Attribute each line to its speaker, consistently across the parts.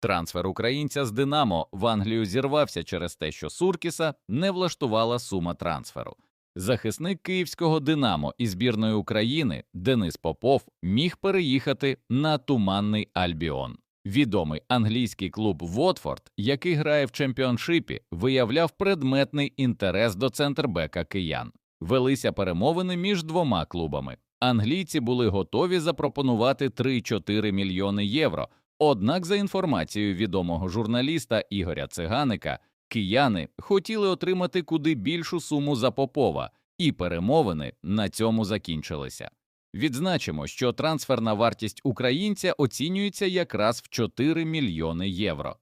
Speaker 1: Трансфер українця з Динамо в Англію зірвався через те, що Суркіса не влаштувала сума трансферу. Захисник київського Динамо і збірної України Денис Попов міг переїхати на туманний Альбіон. Відомий англійський клуб Вотфорд, який грає в чемпіоншипі, виявляв предметний інтерес до центрбека киян. Велися перемовини між двома клубами. Англійці були готові запропонувати 3-4 мільйони євро. Однак, за інформацією відомого журналіста Ігоря Циганика, кияни хотіли отримати куди більшу суму за Попова, і перемовини на цьому закінчилися. Відзначимо, що трансферна вартість українця оцінюється якраз в 4 мільйони євро.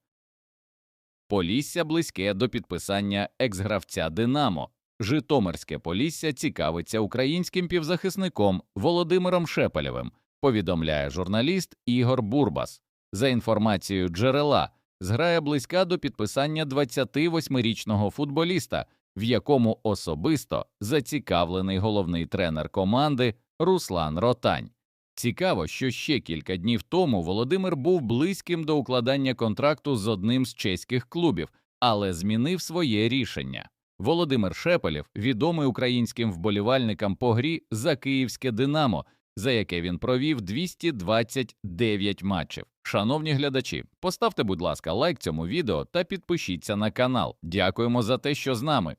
Speaker 1: Полісся близьке до підписання екс-гравця Динамо. Житомирське Полісся цікавиться українським півзахисником Володимиром Шепелєвим, повідомляє журналіст Ігор Бурбас. За інформацією джерела, зграя близька до підписання 28-річного футболіста, в якому особисто зацікавлений головний тренер команди Руслан Ротань. Цікаво, що ще кілька днів тому Володимир був близьким до укладання контракту з одним з чеських клубів, але змінив своє рішення. Володимир Шепелєв відомий українським вболівальникам по грі за київське Динамо, за яке він провів 229 матчів. Шановні глядачі, поставте, будь ласка, лайк цьому відео та підпишіться на канал. Дякуємо за те, що з нами.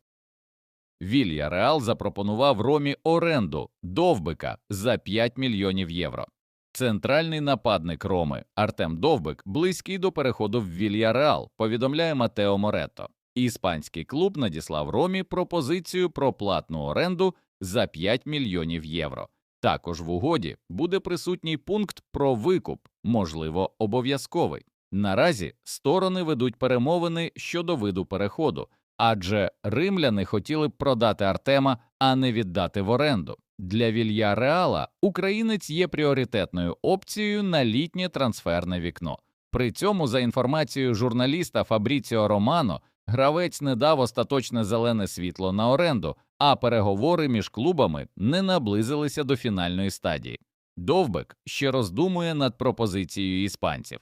Speaker 1: Вілья Реал запропонував Ромі оренду Довбика за 5 мільйонів євро. Центральний нападник Роми Артем Довбик близький до переходу в Вільяреал, повідомляє Матео Моретто. Іспанський клуб надіслав Ромі пропозицію про платну оренду за 5 мільйонів євро. Також в угоді буде присутній пункт про викуп, можливо, обов'язковий. Наразі сторони ведуть перемовини щодо виду переходу, адже римляни хотіли б продати Артема, а не віддати в оренду. Для Вілья Реала українець є пріоритетною опцією на літнє трансферне вікно. При цьому, за інформацією журналіста Фабріціо Романо, гравець не дав остаточне зелене світло на оренду, а переговори між клубами не наблизилися до фінальної стадії. Довбек ще роздумує над пропозицією іспанців.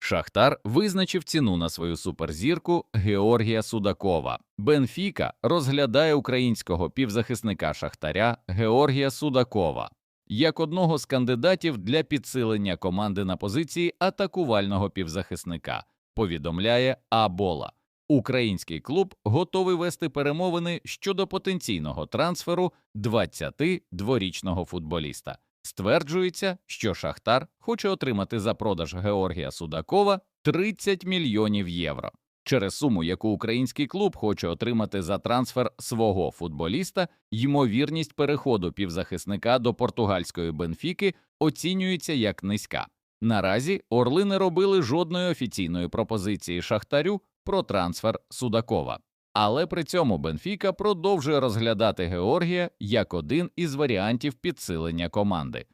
Speaker 1: Шахтар визначив ціну на свою суперзірку Георгія Судакова. Бенфіка розглядає українського півзахисника Шахтаря Георгія Судакова як одного з кандидатів для підсилення команди на позиції атакувального півзахисника. Повідомляє Абола. Український клуб готовий вести перемовини щодо потенційного трансферу 22-річного футболіста. Стверджується, що Шахтар хоче отримати за продаж Георгія Судакова 30 мільйонів євро. Через суму, яку український клуб хоче отримати за трансфер свого футболіста, ймовірність переходу півзахисника до португальської Бенфіки оцінюється як низька. Наразі Орли не робили жодної офіційної пропозиції Шахтарю про трансфер Судакова. Але при цьому Бенфіка продовжує розглядати Георгія як один із варіантів підсилення команди.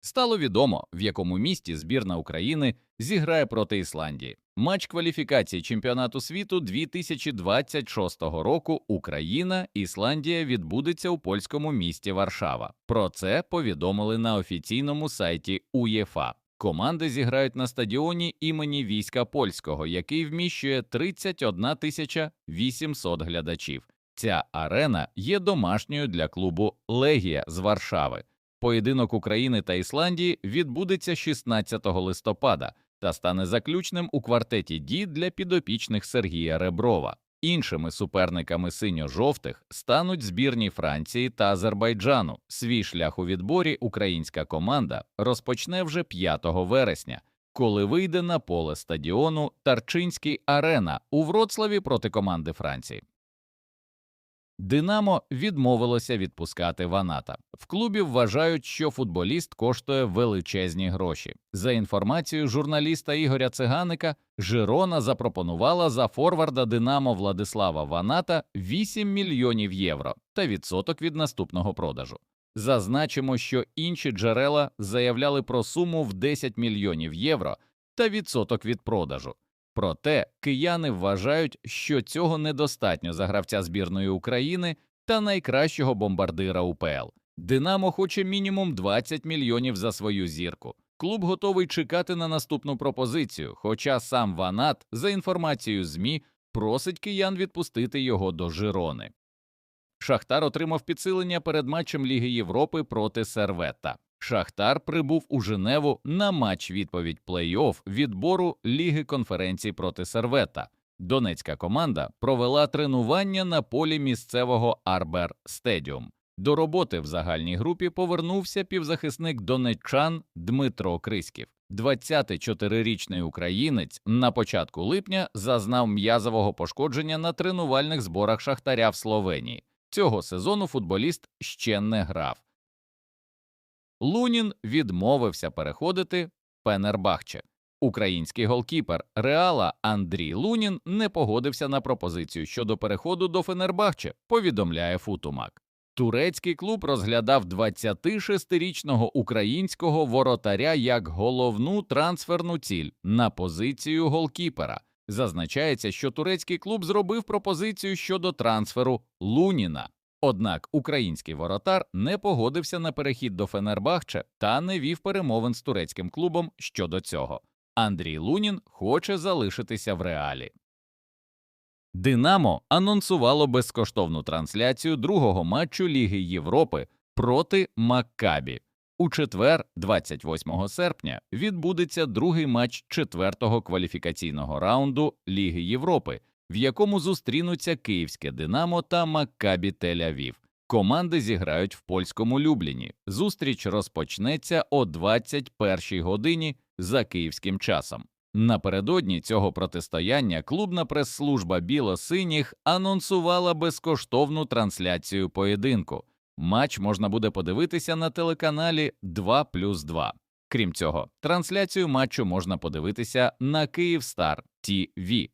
Speaker 1: Стало відомо, в якому місті збірна України зіграє проти Ісландії. Матч кваліфікації чемпіонату світу 2026 року Україна Ісландія відбудеться у польському місті Варшава. Про це повідомили на офіційному сайті УЄФА. Команди зіграють на стадіоні імені війська польського, який вміщує 31 тисяча 800 глядачів. Ця арена є домашньою для клубу Легія з Варшави. Поєдинок України та Ісландії відбудеться 16 листопада та стане заключним у квартеті Ді для підопічних Сергія Реброва. Іншими суперниками синьо-жовтих стануть збірні Франції та Азербайджану. Свій шлях у відборі українська команда розпочне вже 5 вересня, коли вийде на поле стадіону Тарчинський Арена у Вроцлаві проти команди Франції. Динамо відмовилося відпускати Ваната. В клубі вважають, що футболіст коштує величезні гроші. За інформацією журналіста Ігоря Циганика, Жирона запропонувала за форварда Динамо Владислава Ваната 8 мільйонів євро та відсоток від наступного продажу. Зазначимо, що інші джерела заявляли про суму в 10 мільйонів євро та відсоток від продажу. Проте кияни вважають, що цього недостатньо за гравця збірної України та найкращого бомбардира УПЛ. Динамо хоче мінімум 20 мільйонів за свою зірку. клуб готовий чекати на наступну пропозицію, хоча сам Ванат, за інформацією ЗМІ, просить киян відпустити його до Жирони. Шахтар отримав підсилення перед матчем Ліги Європи проти Сервета. Шахтар прибув у Женеву на матч відповідь плей-офф відбору Ліги конференцій проти Сервета. Донецька команда провела тренування на полі місцевого Арбер Стедіум. До роботи в загальній групі повернувся півзахисник донеччан Дмитро Криськів. 24-річний українець на початку липня зазнав м'язового пошкодження на тренувальних зборах Шахтаря в Словенії. Цього сезону футболіст ще не грав. Лунін відмовився переходити Пенербахче. Український голкіпер Реала Андрій Лунін не погодився на пропозицію щодо переходу до Фенербахче, повідомляє Футумак. Турецький клуб розглядав 26-річного українського воротаря як головну трансферну ціль на позицію голкіпера. Зазначається, що турецький клуб зробив пропозицію щодо трансферу Луніна. Однак український воротар не погодився на перехід до Фенербахче та не вів перемовин з турецьким клубом щодо цього. Андрій Лунін хоче залишитися в реалі. Динамо анонсувало безкоштовну трансляцію другого матчу Ліги Європи проти Маккабі. У четвер, 28 серпня, відбудеться другий матч четвертого кваліфікаційного раунду Ліги Європи, в якому зустрінуться київське Динамо та Маккабі Тель-Авів. Команди зіграють в польському Любліні. Зустріч розпочнеться о 21 годині за київським часом. Напередодні цього протистояння клубна прес-служба біло-синіх анонсувала безкоштовну трансляцію поєдинку. Матч можна буде подивитися на телеканалі 2 плюс 2. Крім цього, трансляцію матчу можна подивитися на Київстар ТІВІ.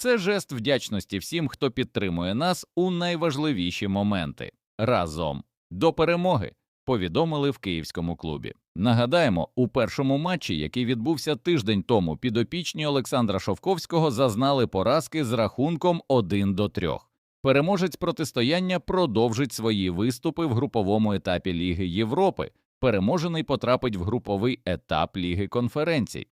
Speaker 1: Це жест вдячності всім, хто підтримує нас у найважливіші моменти. Разом до перемоги повідомили в київському клубі. Нагадаємо, у першому матчі, який відбувся тиждень тому, підопічні Олександра Шовковського зазнали поразки з рахунком 1 до 3. Переможець протистояння продовжить свої виступи в груповому етапі Ліги Європи. Переможений потрапить в груповий етап Ліги конференцій.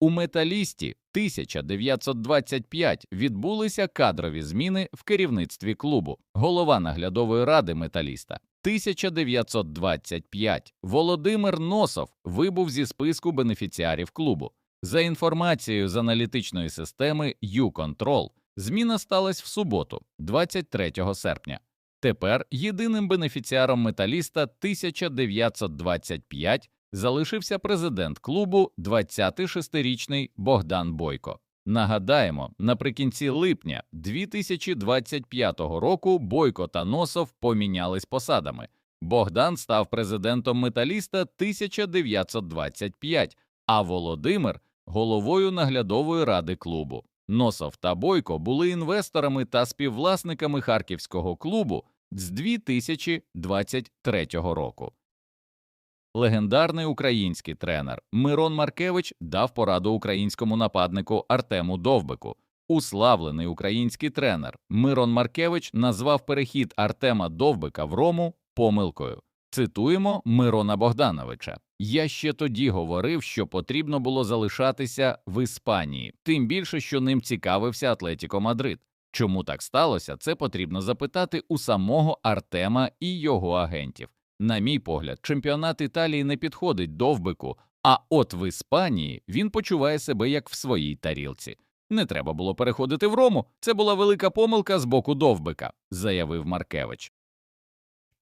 Speaker 1: У металісті 1925 відбулися кадрові зміни в керівництві клубу. Голова наглядової ради металіста 1925 Володимир Носов вибув зі списку бенефіціарів клубу. За інформацією з аналітичної системи YouControl, зміна сталася в суботу, 23 серпня. Тепер єдиним бенефіціаром металіста 1925 залишився президент клубу 26-річний Богдан Бойко. Нагадаємо, наприкінці липня 2025 року Бойко та Носов помінялись посадами. Богдан став президентом металіста 1925, а Володимир головою наглядової ради клубу. Носов та Бойко були інвесторами та співвласниками харківського клубу з 2023 року. Легендарний український тренер Мирон Маркевич дав пораду українському нападнику Артему Довбику. Уславлений український тренер Мирон Маркевич назвав перехід Артема Довбика в Рому помилкою. Цитуємо Мирона Богдановича. Я ще тоді говорив, що потрібно було залишатися в Іспанії, тим більше, що ним цікавився Атлетіко Мадрид. Чому так сталося? Це потрібно запитати у самого Артема і його агентів. На мій погляд, чемпіонат Італії не підходить довбику, а от в Іспанії він почуває себе як в своїй тарілці. Не треба було переходити в Рому. Це була велика помилка з боку довбика, заявив Маркевич.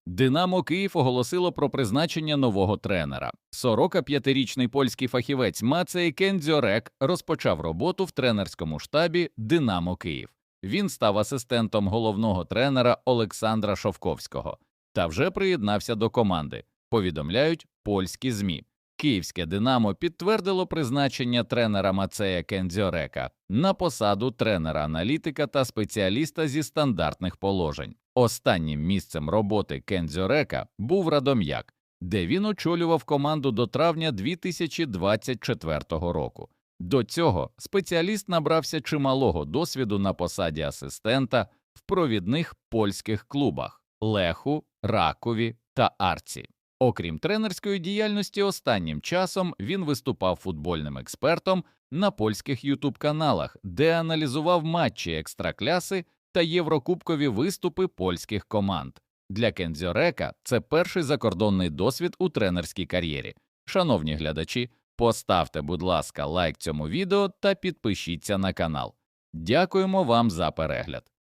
Speaker 1: Динамо Київ оголосило про призначення нового тренера. 45-річний польський фахівець Мацей Кендзьорек розпочав роботу в тренерському штабі Динамо Київ. Він став асистентом головного тренера Олександра Шовковського та вже приєднався до команди. Повідомляють польські змі. Київське Динамо підтвердило призначення тренера Мацея Кендзьорека на посаду тренера-аналітика та спеціаліста зі стандартних положень. Останнім місцем роботи Кендзьорека був Радом'як, де він очолював команду до травня 2024 року. До цього спеціаліст набрався чималого досвіду на посаді асистента в провідних польських клубах Леху, Ракові та Арці. Окрім тренерської діяльності, останнім часом він виступав футбольним експертом на польських ютуб-каналах, де аналізував матчі екстракляси та єврокубкові виступи польських команд. Для Кензьорека це перший закордонний досвід у тренерській кар'єрі. Шановні глядачі, поставте, будь ласка, лайк цьому відео та підпишіться на канал. Дякуємо вам за перегляд.